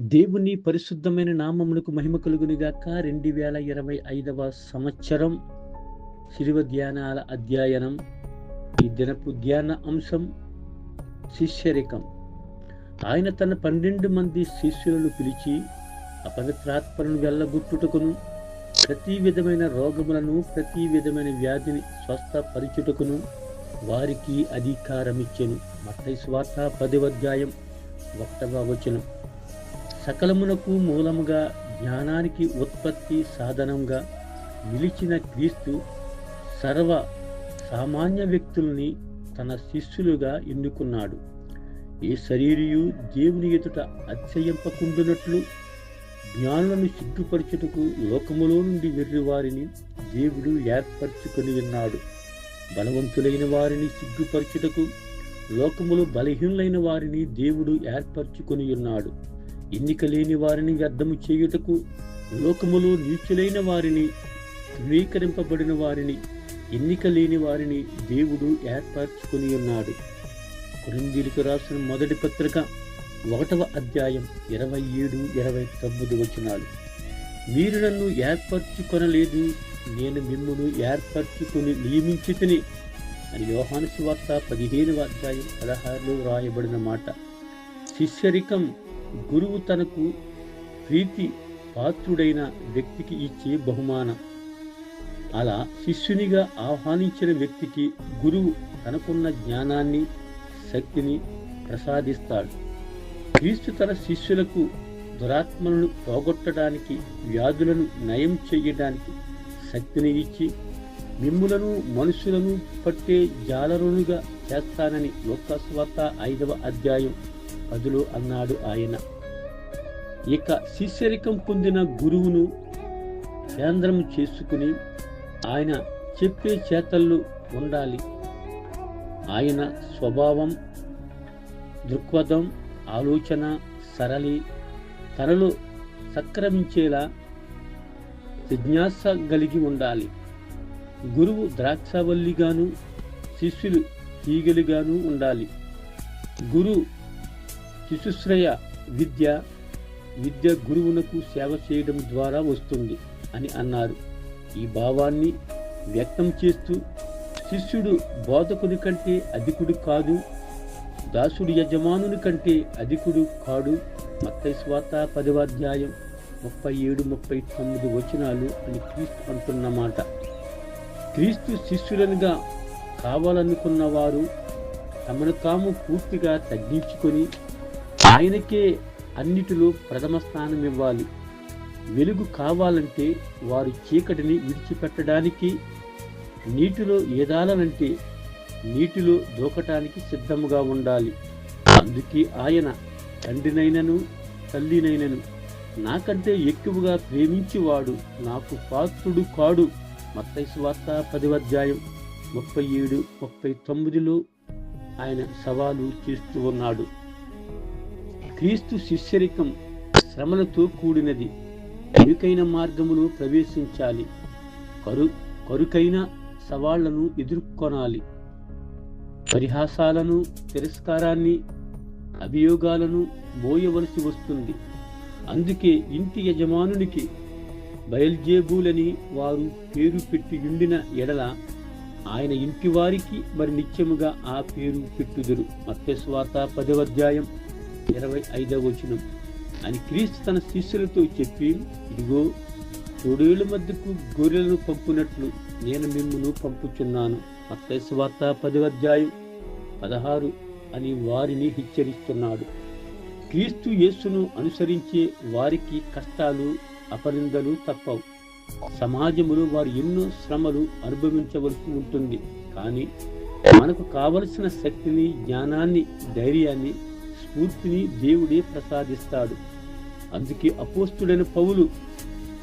దేవుని పరిశుద్ధమైన నామములకు మహిమ కలుగునిగాక. రెండు వేల ఇరవై ఐదవ సంవత్సరం శిలువ ధ్యానాల అధ్యయనం. ఈ దినపు ధ్యాన అంశం శిష్యరికం. ఆయన తన పన్నెండు మంది శిష్యులను పిలిచి అపవిత్రాత్మను వెళ్ళగొట్టుటకును ప్రతి విధమైన రోగములను ప్రతి విధమైన వ్యాధిని స్వస్థపరిచుటకును వారికి అధికారం ఇచ్చెను మత్తయి స్వార్థ పదవ అధ్యాయం ఒకటవ వచనం. సకలమునకు మూలముగా జ్ఞానానికి ఉత్పత్తి సాధనంగా నిలిచిన క్రీస్తు సర్వ సామాన్య వ్యక్తుల్ని తన శిష్యులుగా ఎన్నుకున్నాడు. ఈ శరీరియు దేవుని ఎదుట అతిశయింపకుండునట్లు జ్ఞానులను సిగ్గుపరచుటకు లోకములో నుండి వెర్రి వారిని దేవుడు ఏర్పరచుకొని ఉన్నాడు. బలవంతులైన వారిని సిగ్గుపరచుటకు లోకములో బలహీనులైన వారిని దేవుడు ఏర్పరచుకొని ఉన్నాడు. ఎన్నిక లేని వారిని వ్యర్థము చేయుటకు లోకములో నీచులైన వారిని ధృవీకరింపబడిన వారిని ఎన్నిక లేని వారిని దేవుడు ఏర్పరచుకుని ఉన్నాడు. కొరిందీలకు రాసిన మొదటి పత్రిక ఒకటవ అధ్యాయం ఇరవై ఏడు ఇరవై తొమ్మిది వచనాలు. మీరు నన్ను ఏర్పరచుకొనలేదు నేను మిమ్మును ఏర్పరచుకుని నియమించితిని అని యోహాను సువార్త పదిహేనవ అధ్యాయం పదహారులో వ్రాయబడిన మాట. శిష్యరికం గురువు తనకు ప్రీతి పాత్రుడైన వ్యక్తికి ఇచ్చే బహుమానం. అలా శిష్యునిగా ఆహ్వానించిన వ్యక్తికి గురువు తనకున్న జ్ఞానాన్ని శక్తిని ప్రసాదిస్తాడు. క్రీస్తు తన శిష్యులకు దురాత్మలను పోగొట్టడానికి వ్యాధులను నయం చేయడానికి శక్తిని ఇచ్చి మిమ్ములను మనుషులను పట్టే జాలరులుగా చేస్తానని లోకస్వార్త ఐదవ అధ్యాయం పదులు అన్నాడు ఆయన. ఇక శిష్యరికం పొందిన గురువును కేంద్రం చేసుకుని ఆయన చెప్పే చేతల్లో ఉండాలి. ఆయన స్వభావం దృక్పథం ఆలోచన సరళి తనలో సక్రమించేలా జిజ్ఞాస కలిగి ఉండాలి. గురువు ద్రాక్షవల్లిగాను శిష్యులు తీగలిగాను ఉండాలి. గురు శిశుశ్రయ విద్య విద్య గురువునకు సేవ చేయడం ద్వారా వస్తుంది అని అన్నారు. ఈ భావాన్ని వ్యక్తం చేస్తూ శిష్యుడు బోధకుని కంటే అధికుడు కాదు దాసుడు యజమానుని కంటే అధికుడు కాడు. మత్తై స్వాత పదవాధ్యాయం ముప్పై ఏడు ముప్పై తొమ్మిది వచనాలు అని క్రీస్తు అంటున్నమాట క్రీస్తు శిష్యులనుగా కావాలనుకున్న వారు తమను తాము పూర్తిగా తగ్గించుకొని ఆయనకే అన్నిటిలో ప్రథమ స్థానం ఇవ్వాలి. వెలుగు కావాలంటే వారు చీకటిని విడిచిపెట్టడానికి నీటిలో ఏదాలనంటే నీటిలో దూకటానికి సిద్ధముగా ఉండాలి. అందుకే ఆయన తండ్రినైనను తల్లినైనను నాకంటే ఎక్కువగా ప్రేమించేవాడు నాకు పాత్రుడు కాడు. మత్తైసు వార్త పదివధ్యాయం ముప్పై ఏడు ముప్పై తొమ్మిదిలో ఆయన సవాలు చేస్తూ ఉన్నాడు. క్రీస్తు శిష్యరికం శ్రమలతో కూడినది. ఇరుకైన మార్గములో ప్రవేశించాలి. కరు కరుకైన సవాళ్ళను ఎదుర్కొనాలి. పరిహాసాలను తిరస్కారాన్ని అభియోగాలను మోయవలసి వస్తుంది. అందుకే ఇంటి యజమానునికి బయల్జేబులని వారు పేరు పెట్టి ఉండిన ఎడల ఆయన ఇంటి వారికి మరి నిత్యముగా ఆ పేరు పెట్టుదురు. మత్స్వార్త పదవధ్యాయం ఇరవై ఐదవ వచనం. అని క్రీస్తు తన శిష్యులతో చెప్పి ఇదిగో తొడేళ్ళ మధ్యకు గొర్రెలను పంపునట్లు నేను మిమ్మును పంపుచున్నాను. పది అధ్యాయం పదహారు అని వారిని హెచ్చరిస్తున్నాడు. క్రీస్తు యేసును అనుసరించే వారికి కష్టాలు అపనిందలు తప్పవు. సమాజంలో వారు ఎన్నో శ్రమలు అనుభవించవలసి ఉంటుంది. కానీ మనకు కావలసిన శక్తిని జ్ఞానాన్ని ధైర్యాన్ని స్ఫూర్తిని దేవుడే ప్రసాదిస్తాడు. అందుకే అపోస్తుడైన పౌలు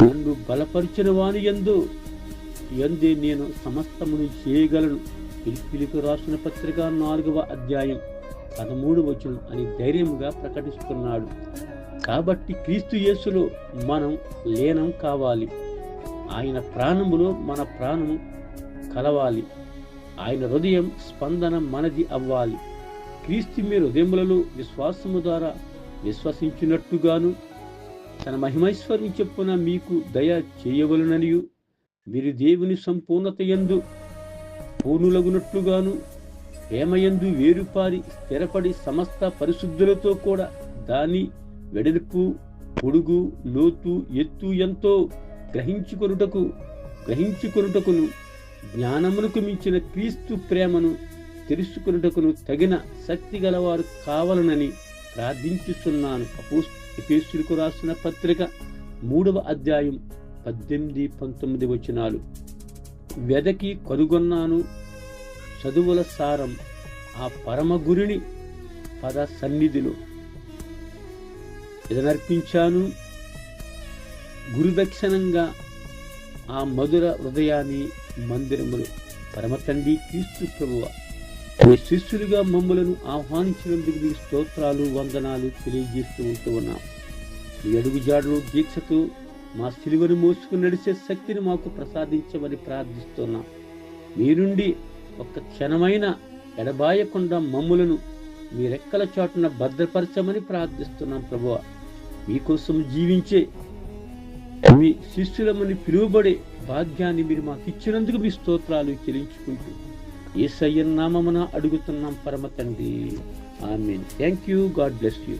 నన్ను బలపరిచిన వాని ఎందు ఎందే నేను సమస్తమును చేయగలను. పిలిపిలికి రాసిన పత్రిక నాలుగవ అధ్యాయం పదమూడు వచనం అని ధైర్యముగా ప్రకటిస్తున్నాడు. కాబట్టి క్రీస్తు యేసులో మనం లేనం కావాలి. ఆయన ప్రాణములో మన ప్రాణము కలవాలి. ఆయన హృదయం స్పందన మనది అవ్వాలి. క్రీస్తు మీ హృదయములలో విశ్వాసము ద్వారా విశ్వసించినట్టుగాను తన మహిమైశ్వర్యం చెప్పున మీకు దయ చేయవలననియు మీరు దేవుని సంపూర్ణత ఎందు పూర్ణులగునట్లుగాను ప్రేమయందు వేరుపారి స్థిరపడి సమస్త పరిశుద్ధులతో కూడా దాని వెడల్పు పొడుగు లోతు ఎత్తు ఎంతో గ్రహించుకొనుటకు గ్రహించుకొనుటకును జ్ఞానమునకు మించిన క్రీస్తు ప్రేమను తెలుసుకొనుటకును తగిన శక్తి గలవారు కావాలనని ప్రార్థించుతున్నాను ఎపేసులకు రాసిన పత్రిక మూడవ అధ్యాయం పద్దెనిమిది పంతొమ్మిది వచనాలు. వెదకి కనుగొన్నాను చదువుల సారం ఆ పరమ గురిని పద సన్నిధిలో ఎదనర్పించాను. గురుదక్షిణంగా ఆ మధుర హృదయాన్ని మందిరములు పరమతండి క్రీస్తు ప్రభువ మీ శిష్యులుగా మమ్మలను ఆహ్వానించినందుకు మీ స్తోత్రాలు వందనాలు తెలియజేస్తూ ఉంటూ ఉన్నాం. మీ అడుగుజాడలు దీక్షతో మా సిలువను మోసుకుని నడిచే శక్తిని మాకు ప్రసాదించమని ప్రార్థిస్తున్నాం. మీ నుండి ఒక్క క్షణమైన ఎడబాయకుండా మమ్ములను మీ రెక్కల చాటున భద్రపరచమని ప్రార్థిస్తున్నాం ప్రభువ. మీకోసం జీవించే మీ శిష్యులమని పిలువబడే భాగ్యాన్ని మీరు మాకు ఇచ్చినందుకు మీ స్తోత్రాలు చెల్లించుకుంటూ ఏసయ్య నామమున అడుగుతున్నాం పరమ తండ్రి. Amen. Thank you God bless you